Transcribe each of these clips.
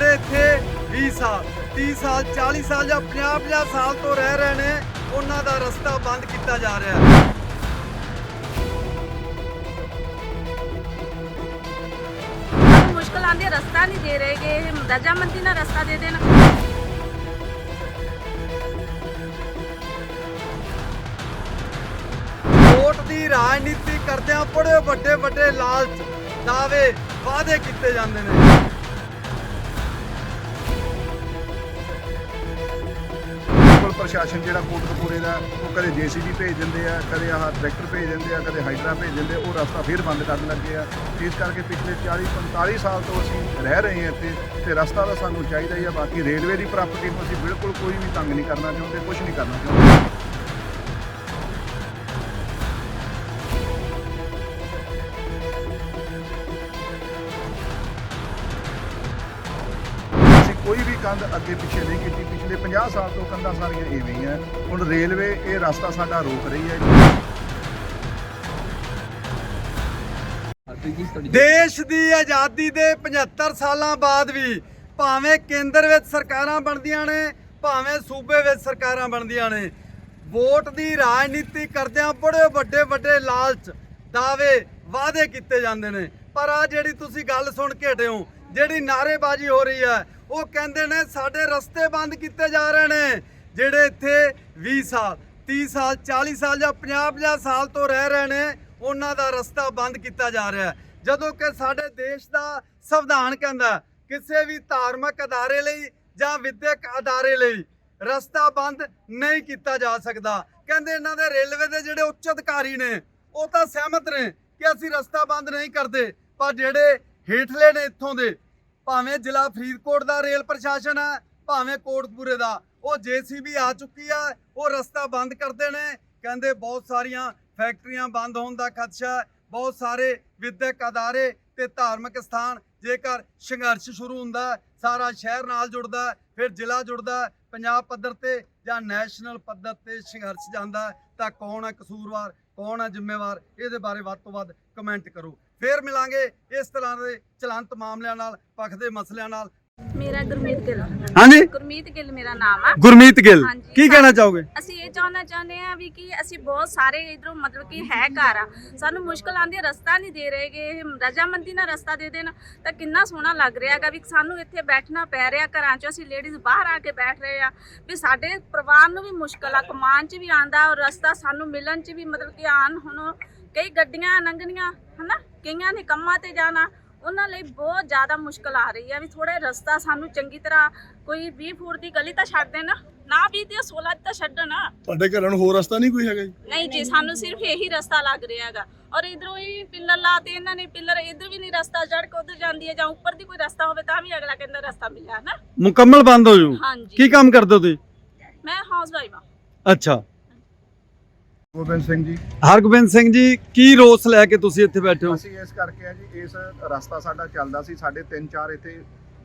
ਜਿਹੜੇ ਇੱਥੇ 20 ਸਾਲ 30 ਸਾਲ 40 ਸਾਲ ਜਾਂ 50 50 ਸਾਲ ਤੋਂ ਰਹਿ ਰਹੇ ਨੇ ਉਹਨਾਂ ਦਾ ਰਸਤਾ ਬੰਦ ਕੀਤਾ ਜਾ ਰਿਹਾ ਹੈ। ਮੁਸ਼ਕਲ ਆਉਂਦੀ ਹੈ ਰਸਤਾ ਨਹੀਂ ਦੇ ਰਹੇਗੇ ਰਜਾਮੰਦੀ ਨਾਲ ਰਸਤਾ ਦੇ ਦੇਣ। ਵੋਟ ਦੀ ਰਾਜਨੀਤੀ ਕਰਦਿਆਂ ਬੜੇ ਵੱਡੇ ਵੱਡੇ ਲਾਲਚ ਦਾਅਵੇ ਵਾਅਦੇ ਕੀਤੇ ਜਾਂਦੇ ਨੇ। ਪ੍ਰਸ਼ਾਸਨ ਜਿਹੜਾ ਕੋਟਕਪੂਰੇ ਦਾ ਉਹ ਕਦੇ ਜੀਸੀਬੀ ਭੇਜ ਦਿੰਦੇ ਆ ਕਦੇ ਆਹ ਟਰੈਕਟਰ ਭੇਜ ਦਿੰਦੇ ਆ ਕਦੇ ਹਾਈਡਰਾ ਭੇਜ ਦਿੰਦੇ ਆ, ਉਹ ਰਸਤਾ ਫੇਰ ਬੰਦ ਕਰਨ ਲੱਗੇ ਆ। ਇਸ ਕਰਕੇ ਪਿਛਲੇ 40 45 ਸਾਲ ਤੋਂ ਅਸੀਂ ਰਹਿ ਰਹੇ ਹਾਂ ਇੱਥੇ ਤੇ ਰਸਤਾ ਤਾਂ ਸਾਨੂੰ ਚਾਹੀਦਾ ਹੀ ਆ ਬਾਕੀ ਰੇਲਵੇ ਦੀ ਪ੍ਰਾਪਰਟੀ ਨੂੰ ਅਸੀਂ ਬਿਲਕੁਲ ਕੋਈ ਵੀ ਤੰਗ ਨਹੀਂ ਕਰਨਾ ਚਾਹੁੰਦੇ ਕੁਝ ਨਹੀਂ ਕਰਨਾ ਚਾਹੁੰਦੇ। ਕੰਧ ਅੱਗੇ ਪਿੱਛੇ ਨਹੀਂ ਕੀਤੀ। ਪਿਛਲੇ 50 ਸਾਲ ਤੋਂ ਕੰਧਾਂ ਸਾਰੀਆਂ ਐਵੇਂ ਹੀ ਆ। ਹੁਣ ਰੇਲਵੇ ਇਹ ਰਸਤਾ ਸਾਡਾ ਰੋਕ ਰਹੀ ਹੈ। ਦੇਸ਼ ਦੀ ਆਜ਼ਾਦੀ ਦੇ 75 ਸਾਲਾਂ ਬਾਅਦ ਵੀ ਭਾਵੇਂ ਕੇਂਦਰ ਵਿੱਚ ਸਰਕਾਰਾਂ ਬਣਦੀਆਂ ਨੇ ਭਾਵੇਂ ਸੂਬੇ ਵਿੱਚ ਸਰਕਾਰਾਂ ਬਣਦੀਆਂ ਨੇ ਵੋਟ ਦੀ ਰਾਜਨੀਤੀ ਕਰਦਿਆਂ ਬੜੇ ਵੱਡੇ ਵੱਡੇ ਲਾਲਚ ਦਾਅਵੇ ਵਾਅਦੇ ਕੀਤੇ ਜਾਂਦੇ ਨੇ। ਪਰ ਆ ਜਿਹੜੀ ਤੁਸੀਂ ਗੱਲ ਸੁਣ ਕੇ ਹਟੇ ਹੋ ਜਿਹੜੀ ਨਾਰੇਬਾਜ਼ੀ ਹੋ ਰਹੀ ਹੈ, ਉਹ ਕਹਿੰਦੇ ਨੇ ਸਾਡੇ ਰਸਤੇ ਬੰਦ ਕੀਤੇ ਜਾ ਰਹੇ ਨੇ, ਜਿਹੜੇ ਇੱਥੇ 20 ਸਾਲ 30 ਸਾਲ 40 ਸਾਲ ਜਾਂ 50 50 ਸਾਲ ਤੋਂ ਰਹਿ ਰਹੇ ਨੇ, ਉਹਨਾਂ ਦਾ ਰਸਤਾ ਬੰਦ ਕੀਤਾ ਜਾ ਰਿਹਾ ਜਦੋਂ ਕਿ ਸਾਡੇ ਦੇਸ਼ ਦਾ ਸੰਵਿਧਾਨ ਕਹਿੰਦਾ ਕਿਸੇ ਵੀ ਧਾਰਮਿਕ ਅਦਾਰੇ ਲਈ ਜਾਂ ਵਿਦਿਅਕ ਅਦਾਰੇ ਲਈ ਰਸਤਾ ਬੰਦ ਨਹੀਂ ਕੀਤਾ ਜਾ ਸਕਦਾ। ਕਹਿੰਦੇ ਇਹਨਾਂ ਦੇ ਰੇਲਵੇ ਦੇ ਜਿਹੜੇ ਉੱਚ ਅਧਿਕਾਰੀ ਨੇ, ਉਹ ਤਾਂ ਸਹਿਮਤ ਨੇ ਕਿ ਅਸੀਂ ਰਸਤਾ ਬੰਦ ਨਹੀਂ ਕਰਦੇ, ਪਰ ਜਿਹੜੇ ਹੇਠਲੇ ਨੇ ਇੱਥੋਂ ਦੇ। ਭਾਵੇਂ ਜ਼ਿਲ੍ਹਾ ਫਰੀਦਕੋਟ ਦਾ ਰੇਲ ਪ੍ਰਸ਼ਾਸਨ ਹੈ, ਭਾਵੇਂ ਕੋਟਕਪੂਰੇ ਦਾ। ਉਹ ਜੀਸੀਬੀ ਆ ਚੁੱਕੀ ਹੈ ਉਹ ਰਸਤਾ ਬੰਦ ਕਰਦੇ ਨੇ। ਕਹਿੰਦੇ ਬਹੁਤ ਸਾਰੀਆਂ ਫੈਕਟਰੀਆਂ ਬੰਦ ਹੋਣ ਦਾ ਖਦਸ਼ਾ ਬਹੁਤ ਸਾਰੇ ਵਿਦਿਅਕ ਅਦਾਰੇ ਤੇ ਧਾਰਮਿਕ ਸਥਾਨ ਜੇਕਰ ਸੰਘਰਸ਼ ਸ਼ੁਰੂ ਹੁੰਦਾ ਸਾਰਾ ਸ਼ਹਿਰ ਨਾਲ ਜੁੜਦਾ ਫਿਰ ਜ਼ਿਲ੍ਹਾ ਜੁੜਦਾ ਪੰਜਾਬ ਪੱਧਰ ਤੇ ਜਾਂ ਨੈਸ਼ਨਲ ਪੱਧਰ ਤੇ ਸੰਘਰਸ਼ ਜਾਂਦਾ ਤਾਂ ਕੌਣ ਹੈ ਕਸੂਰਵਾਰ, ਕੌਣ ਹੈ ਜ਼ਿੰਮੇਵਾਰ? ਇਹਦੇ ਬਾਰੇ ਵੱਧ ਤੋਂ ਵੱਧ ਕਮੈਂਟ ਕਰੋ। ਫੇਰ ਮਿਲਾਂਗੇ ਇਸ ਤਰ੍ਹਾਂ ਦੇ ਚਲੰਤ ਮਾਮਲਿਆਂ ਨਾਲ ਪੱਖ ਦੇ ਮਸਲਿਆਂ ਨਾਲ। ਮੇਰਾ ਗੁਰਮੀਤ ਗਿੱਲ। ਹਾਂਜੀ? ਗੁਰਮੀਤ ਗਿੱਲ ਮੇਰਾ ਨਾਮ ਆ। ਗੁਰਮੀਤ ਗਿੱਲ ਹਾਂਜੀ। ਕੀ ਕਹਿਣਾ ਚਾਹੋਗੇ? ਅਸੀਂ ਇਹ ਚਾਹਣਾ ਚਾਹੁੰਦੇ ਆ ਵੀ ਕਿ ਅਸੀਂ ਬਹੁਤ ਸਾਰੇ ਇਧਰੋਂ ਮਤਲਬ ਕਿ ਹੈ ਘਰ ਆ। ਸਾਨੂੰ ਮੁਸ਼ਕਲ ਆਉਂਦੀ ਹੈ ਰਸਤਾ ਨਹੀਂ ਦੇ ਰਹੇਗੇ ਇਹ ਰਜਾਮੰਦੀ ਨਾਲ ਰਸਤਾ ਦੇ ਦੇਣ ਤਾਂ ਕਿੰਨਾ ਸੋਹਣਾ ਲੱਗ ਰਿਹਾ ਹੈਗਾ ਵੀ ਸਾਨੂੰ ਇੱਥੇ ਬੈਠਣਾ ਪੈ ਰਿਹਾ ਘਰਾਂ 'ਚ। ਅਸੀਂ ਲੇਡੀਜ਼ ਬਾਹਰ ਆ ਕੇ ਬੈਠ ਰਹੇ ਆ ਵੀ ਸਾਡੇ ਪਰਿਵਾਰ ਨੂੰ ਵੀ ਮੁਸ਼ਕਲ ਆ ਕਮਾਨ 'ਚ ਵੀ ਆਂਦਾ ਔਰ ਰਸਤਾ ਸਾਨੂੰ ਮਿਲਣ 'ਚ ਵੀ ਮਤਲਬ ਕਿ ਆਣ ਹੁਣ ਕਈ ਗੱਡੀਆਂ ਲੰਘਣੀਆਂ ਹਨਾ? ਕਈਆਂ ਨੇ ਕੰਮਾਂ ਤੇ ਜਾਣਾ ਉਹਨਾਂ ਲਈ ਬਹੁਤ ਜ਼ਿਆਦਾ ਮੁਸ਼ਕਲ ਆ ਰਹੀ ਹੈ ਵੀ ਥੋੜਾ ਰਸਤਾ ਸਾਨੂੰ ਚੰਗੀ ਤਰ੍ਹਾਂ ਕੋਈ 20 ਫੁੱਟ ਦੀ ਗਲੀ ਤਾਂ ਛੱਡ ਦੇਣ ਨਾ ਵੀ ਤੇ 16 ਤਾਂ ਛੱਡਣ। ਤੁਹਾਡੇ ਘਰਾਂ ਨੂੰ ਹੋਰ ਰਸਤਾ ਨਹੀਂ ਕੋਈ ਹੈਗਾ ਜੀ? ਨਹੀਂ ਜੀ ਸਾਨੂੰ ਸਿਰਫ ਇਹੀ ਰਸਤਾ ਲੱਗ ਰਿਹਾ ਹੈਗਾ। ਔਰ ਇਧਰੋਂ ਹੀ ਪਿੱਲਰ ਲਾਤੇ ਇਹਨਾਂ ਨੇ ਪਿੱਲਰ ਇਧਰ ਵੀ ਨਹੀਂ ਰਸਤਾ ਜੜ ਕੇ ਉਧਰ ਜਾਂਦੀ ਹੈ ਜਾਂ ਉੱਪਰ ਦੀ ਕੋਈ ਰਸਤਾ ਹੋਵੇ ਤਾਂ ਵੀ ਅਗਲਾ ਕਹਿੰਦਾ ਰਸਤਾ ਮਿਲਿਆ ਨਾ। ਮੁਕੰਮਲ ਬੰਦ ਹੋ ਜੂ। ਹਾਂਜੀ। ਕੀ ਕੰਮ ਕਰਦੇ ਹੋ ਤੁਸੀਂ? ਮੈਂ ਹਾਊਸ ਵਾਈਫ ਆ ਅੱਛਾ। ਗੋਬਿੰਦ ਸਿੰਘ ਜੀ। ਹਰਗੋਬਿੰਦ ਸਿੰਘ ਜੀ ਕੀ ਰੋਸ ਲੈ ਕੇ ਤੁਸੀਂ ਇੱਥੇ ਬੈਠੇ ਹੋ? ਅਸੀਂ ਇਸ ਕਰਕੇ ਆ ਜੀ ਇਸ ਰਸਤਾ ਸਾਡਾ ਚੱਲਦਾ ਸੀ ਸਾਡੇ ਤਿੰਨ ਚਾਰ ਇੱਥੇ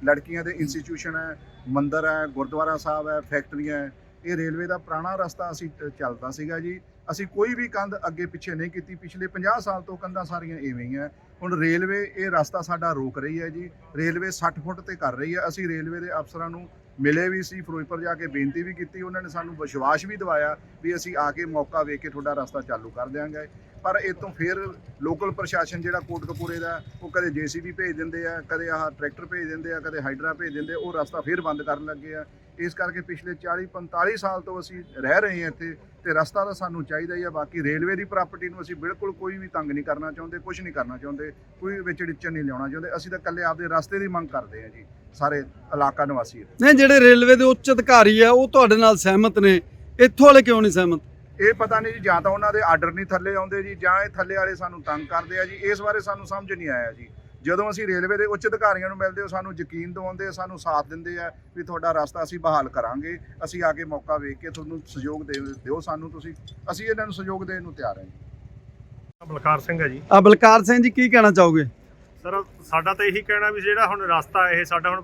ਲੜਕੀਆਂ ਦੇ ਇੰਸਟੀਚਿਊਸ਼ਨ ਹੈ ਮੰਦਿਰ ਹੈ ਗੁਰਦੁਆਰਾ ਸਾਹਿਬ ਹੈ ਫੈਕਟਰੀਆਂ ਹੈ। ਇਹ ਰੇਲਵੇ ਦਾ ਪੁਰਾਣਾ ਰਸਤਾ ਅਸੀਂ ਚੱਲਦਾ ਸੀਗਾ ਜੀ। ਅਸੀਂ ਕੋਈ ਵੀ ਕੰਧ ਅੱਗੇ ਪਿੱਛੇ ਨਹੀਂ ਕੀਤੀ ਪਿਛਲੇ 50 ਸਾਲ ਤੋਂ ਕੰਧਾਂ ਸਾਰੀਆਂ ਐਵੇਂ ਹੀ ਆ ਹੁਣ ਰੇਲਵੇ ਇਹ ਰਸਤਾ ਸਾਡਾ ਰੋਕ ਰਹੀ ਹੈ ਜੀ। ਰੇਲਵੇ 60 ਫੁੱਟ ਤੇ ਕਰ ਰਹੀ ਹੈ। ਅਸੀਂ ਰੇਲਵੇ ਦੇ ਅਫਸਰਾਂ ਨੂੰ ਮਿਲੇ ਵੀ ਸੀ ਫਿਰੋਜ਼ਪੁਰ ਜਾ ਕੇ ਬੇਨਤੀ ਵੀ ਕੀਤੀ ਉਹਨਾਂ ਨੇ ਸਾਨੂੰ ਵਿਸ਼ਵਾਸ ਵੀ ਦਿਵਾਇਆ ਵੀ ਅਸੀਂ ਆ ਕੇ ਮੌਕਾ ਵੇਖ ਕੇ ਤੁਹਾਡਾ ਰਸਤਾ ਚਾਲੂ ਕਰ ਦਿਆਂਗੇ। ਪਰ ਇਹ ਤੋਂ ਫਿਰ ਲੋਕਲ ਪ੍ਰਸ਼ਾਸਨ ਜਿਹੜਾ ਕੋਟਕਪੂਰੇ ਦਾ ਉਹ ਕਦੇ ਜੀਸੀਬੀ ਭੇਜ ਦਿੰਦੇ ਆ ਕਦੇ ਆਹ ਟਰੈਕਟਰ ਭੇਜ ਦਿੰਦੇ ਆ ਕਦੇ ਹਾਈਡਰਾ ਭੇਜ ਦਿੰਦੇ ਆ, ਉਹ ਰਸਤਾ ਫਿਰ ਬੰਦ ਕਰਨ ਲੱਗੇ ਆ। ਇਸ ਕਰਕੇ ਪਿਛਲੇ 40 45 ਸਾਲ ਤੋਂ ਅਸੀਂ ਰਹਿ ਰਹੇ ਹਾਂ ਇੱਥੇ ਤੇ ਰਸਤਾ ਤਾਂ ਸਾਨੂੰ ਚਾਹੀਦਾ ਹੀ ਆ ਬਾਕੀ ਰੇਲਵੇ ਦੀ ਪ੍ਰਾਪਰਟੀ ਨੂੰ ਅਸੀਂ ਬਿਲਕੁਲ ਕੋਈ ਵੀ ਤੰਗ ਨਹੀਂ ਕਰਨਾ ਚਾਹੁੰਦੇ ਕੁਝ ਨਹੀਂ ਕਰਨਾ ਚਾਹੁੰਦੇ ਕੋਈ ਵਿੱਚ ਡਿੱਚਣ ਨਹੀਂ ਲਿਆਉਣਾ ਚਾਹੁੰਦੇ। ਅਸੀਂ ਤਾਂ ਇਕੱਲੇ ਆਪਦੇ ਰਸਤੇ ਦੀ ਮੰਗ ਕਰਦੇ ਹਾਂ ਜੀ। ਸਾਰੇ ਇਲਾਕਾ ਨਿਵਾਸੀ ਨਹੀਂ ਜਿਹੜੇ ਰੇਲਵੇ ਦੇ ਉੱਚ ਅਧਿਕਾਰੀ ਆ ਉਹ ਤੁਹਾਡੇ ਨਾਲ ਸਹਿਮਤ ਨੇ। ਇੱਥੋਂ ਵਾਲੇ ਕਿਉਂ ਨਹੀਂ ਸਹਿਮਤ? ਇਹ ਪਤਾ ਨਹੀਂ ਜੀ ਜਾਂ ਤਾਂ ਉਹਨਾਂ ਦੇ ਆਰਡਰ ਨਹੀਂ ਥੱਲੇ ਆਉਂਦੇ ਜੀ ਜਾਂ ਇਹ ਥੱਲੇ ਵਾਲੇ ਸਾਨੂੰ ਤੰਗ ਕਰਦੇ ਆ ਜੀ। ਇਸ ਬਾਰੇ ਸਾਨੂੰ ਸਮਝ ਨਹੀਂ ਆਇਆ ਜੀ। ਜਦੋਂ ਅਸੀਂ ਰੇਲਵੇ ਦੇ ਉੱਚ ਅਧਿਕਾਰੀਆਂ ਨੂੰ ਮਿਲਦੇ ਉਹ ਸਾਨੂੰ ਯਕੀਨ ਦਿਵਾਉਂਦੇ ਆ ਸਾਨੂੰ ਸਾਥ ਦਿੰਦੇ ਆ ਵੀ ਤੁਹਾਡਾ ਰਸਤਾ ਅਸੀਂ ਬਹਾਲ ਕਰਾਂਗੇ। ਅਸੀਂ ਆ ਕੇ ਮੌਕਾ ਵੇਖ ਕੇ ਤੁਹਾਨੂੰ ਸਹਿਯੋਗ ਦੇ ਦਿਓ ਸਾਨੂੰ ਤੁਸੀਂ। ਅਸੀਂ ਇਹਨਾਂ ਨੂੰ ਸਹਿਯੋਗ ਦੇਣ ਨੂੰ ਤਿਆਰ ਹਾਂ ਜੀ। ਬਲਕਾਰ ਸਿੰਘ ਹੈ ਜੀ। ਆ ਬਲਕਾਰ ਸਿੰਘ ਜੀ ਕੀ ਕਹਿਣਾ ਚਾਹੋਗੇ? ਸਰ, ਸਾਡਾ ਤਾਂ ਇਹੀ ਕਹਿਣਾ ਵੀ ਜਿਹੜਾ ਹੁਣ ਰਸਤਾ ਇਹ ਸਾਡਾ ਹੁਣ,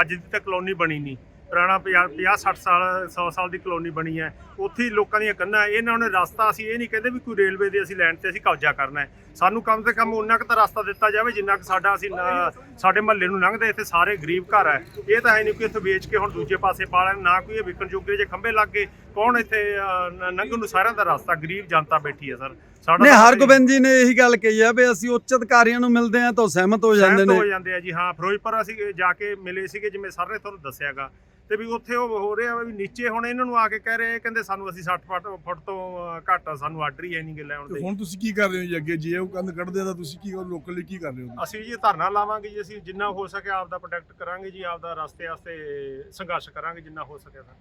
ਅੱਜ ਦੀ ਤਾਂ ਕਲੋਨੀ ਬਣੀ ਨਹੀਂ। ਪੁਰਾਣਾ 50 60 ਸਾਲ 100 ਸਾਲ ਦੀ ਕਲੋਨੀ ਬਣੀ ਹੈ। ਉੱਥੇ ਹੀ ਲੋਕਾਂ ਦੀਆਂ ਕੰਨਾਂ ਇਹਨਾਂ ਨੇ ਰਸਤਾ ਅਸੀਂ ਇਹ ਨਹੀਂ ਕਹਿੰਦੇ ਵੀ ਕੋਈ ਰੇਲਵੇ ਦੇ ਅਸੀਂ ਲੈਣ ਤੇ ਅਸੀਂ ਕਬਜ਼ਾ ਕਰਨਾ ਹੈ। ਸਾਨੂੰ ਕਮ ਸੇ ਕਮ ਉਨਾ ਕੁ ਤਾਂ ਰਸਤਾ ਦਿੱਤਾ ਜਾਵੇ ਜਿੰਨਾ ਕੁ ਸਾਡਾ ਅਸੀਂ ਸਾਡੇ ਮਹੱਲੇ ਨੂੰ ਲੰਘਦੇ ਇੱਥੇ ਸਾਰੇ ਗਰੀਬ ਘਰ ਹੈ। ਇਹ ਤਾਂ ਹੈ ਨਹੀਂ ਕਿ ਇੱਥੇ ਵੇਚ ਕੇ ਹੁਣ ਦੂਜੇ ਪਾਸੇ ਪਾ ਲੈਣ, ਨਾ ਕੋਈ ਇਹ ਵਿਕਣ ਜੋਗੇ ਜੇ ਖੰਭੇ ਲੱਗ ਗਏ, ਕੌਣ ਇੱਥੇ ਲੰਘਣ ਨੂੰ ਸਾਰਿਆਂ ਦਾ ਰਸਤਾ? ਗਰੀਬ ਜਨਤਾ ਬੈਠੀ ਹੈ, ਸਰ। ਸਾਡਾ ਨੇ ਤਾਂ ਹਰਗੋਬਿੰਦ ਜੀ ਨੇ ਇਹੀ ਗੱਲ ਕਹੀ ਆ ਵੀ ਅਸੀਂ ਉੱਚ ਅਧਿਕਾਰੀਆਂ ਨੂੰ ਮਿਲਦੇ ਆ ਤਾਂ ਉਹ ਸਹਿਮਤ ਹੋ ਜਾਂਦੇ ਸਹਿਮਤ ਨੇ। ਹੋ ਜਾਂਦੇ ਆ ਜੀ ਹਾਂ ਫਿਰੋਜ਼ਪੁਰ ਅਸੀਂ ਜਾ ਕੇ ਮਿਲੇ ਸੀਗੇ ਜਿਵੇਂ ਸਰ ਨੇ ਤੁਹਾਨੂੰ ਦੱਸਿਆਗਾ ਤੇ ਵੀ ਉੱਥੇ ਉਹ ਹੋ ਰਿਹਾ ਵਾ ਨੀਚੇ ਹੁਣ ਇਹਨਾਂ ਨੂੰ ਆ ਕੇ ਕਹਿ ਰਹੇ ਕਹਿੰਦੇ ਸਾਨੂੰ ਅਸੀਂ 60 ਫੁੱਟ ਫੁੱਟ ਤੋਂ ਘੱਟ ਸਾਨੂੰ ਆਰਡਰ ਹੀ ਨਹੀਂ ਗੇ ਲੈਣ ਤੇ ਦੇ ਹੁਣ ਤੁਸੀਂ ਕੀ ਕਰ ਰਹੇ ਹੋ ਜੀ ਅੱਗੇ? ਜੇ ਉਹ ਕੰਧ ਕੱਢਦੇ ਆ ਤਾਂ ਤੁਸੀਂ ਕੀ ਲੋਕਲ ਲਈ ਕੀ ਕਰ ਰਹੇ ਹੋ ਅਸੀਂ ਜੀ ਧਰਨਾ ਲਾਵਾਂਗੇ ਜੀ ਅਸੀਂ ਜਿੰਨਾ ਹੋ ਸਕੇ ਆਪ ਦਾ ਪ੍ਰੋਟੈਕਟ ਕਰਾਂਗੇ ਜੀ ਆਪ ਦਾ ਰਸਤੇ ਵਾਸਤੇ ਸੰਘਰਸ਼ ਕਰਾਂਗੇ ਜਿੰਨਾ ਹੋ ਸਕੇ ਸਰ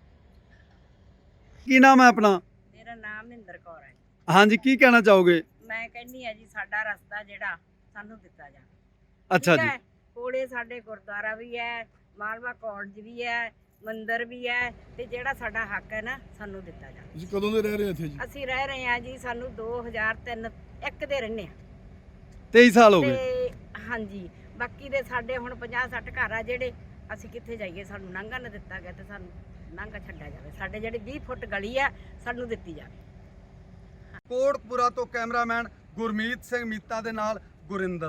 ਕੀ ਨਾਮ ਹੈ ਆਪਣਾ? ਮੇਰਾ ਨਾਮ ਮਹਿੰਦਰ ਕੌਰ ਹੈ ਹਾਂਜੀ ਕੀ ਕਹਿਣਾ ਚਾਹੋਗੇ? ਮੈਂ ਕਹਿੰਦੀ ਆ ਜੀ ਸਾਡਾ ਰਸਤਾ ਜਿਹੜਾ ਸਾਨੂੰ ਦਿੱਤਾ ਜਾਵੇ। ਅੱਛਾ ਠੀਕ ਜੀ। ਹੈ? ਕੋਲੇ ਸਾਡੇ ਗੁਰਦੁਆਰਾ ਵੀ ਹੈ ਮਾਲਵਾ ਕਾਲਜ ਵੀ ਹੈ ਮੰਦਿਰ ਵੀ ਹੈ ਤੇ ਜਿਹੜਾ ਸਾਡਾ ਹੱਕ ਹੈ ਨਾ ਸਾਨੂੰ ਦਿੱਤਾ ਜਾਵੇ। ਤੁਸੀਂ ਕਦੋਂ ਦੇ ਰਹਿ ਰਹੇ ਹੋ ਇੱਥੇ ਜੀ? ਅਸੀਂ ਰਹਿ ਰਹੇ ਹਾਂ ਜੀ ਸਾਨੂੰ 2003 ਇੱਕ ਦੇ ਰਹਿੰਦੇ ਆ 23 ਸਾਲ ਹੋ ਗਏ। ਤੇ ਹਾਂਜੀ ਬਾਕੀ ਦੇ ਸਾਡੇ ਹੁਣ 50 60 ਘਰ ਆ ਜਿਹੜੇ ਅਸੀਂ ਕਿੱਥੇ ਜਾਈਏ? ਸਾਨੂੰ ਨਾਂਗਾ ਨਾ ਦਿੱਤਾ ਗਿਆ ਤੇ ਸਾਨੂੰ ਨਾਂਗਾ ਛੱਡਿਆ ਜਾਵੇ। ਸਾਡੇ ਜਿਹੜੇ 20 ਫੁੱਟ ਗਲੀ ਆ ਸਾਨੂੰ ਦਿੱਤੀ ਜਾਵੇ। ਕੋਟਪੁਰਾ ਤੋਂ ਕੈਮਰਾਮੈਨ ਗੁਰਮੀਤ ਸਿੰਘ ਮੀਤਾ ਦੇ ਨਾਲ ਗੁਰਿੰਦਰ।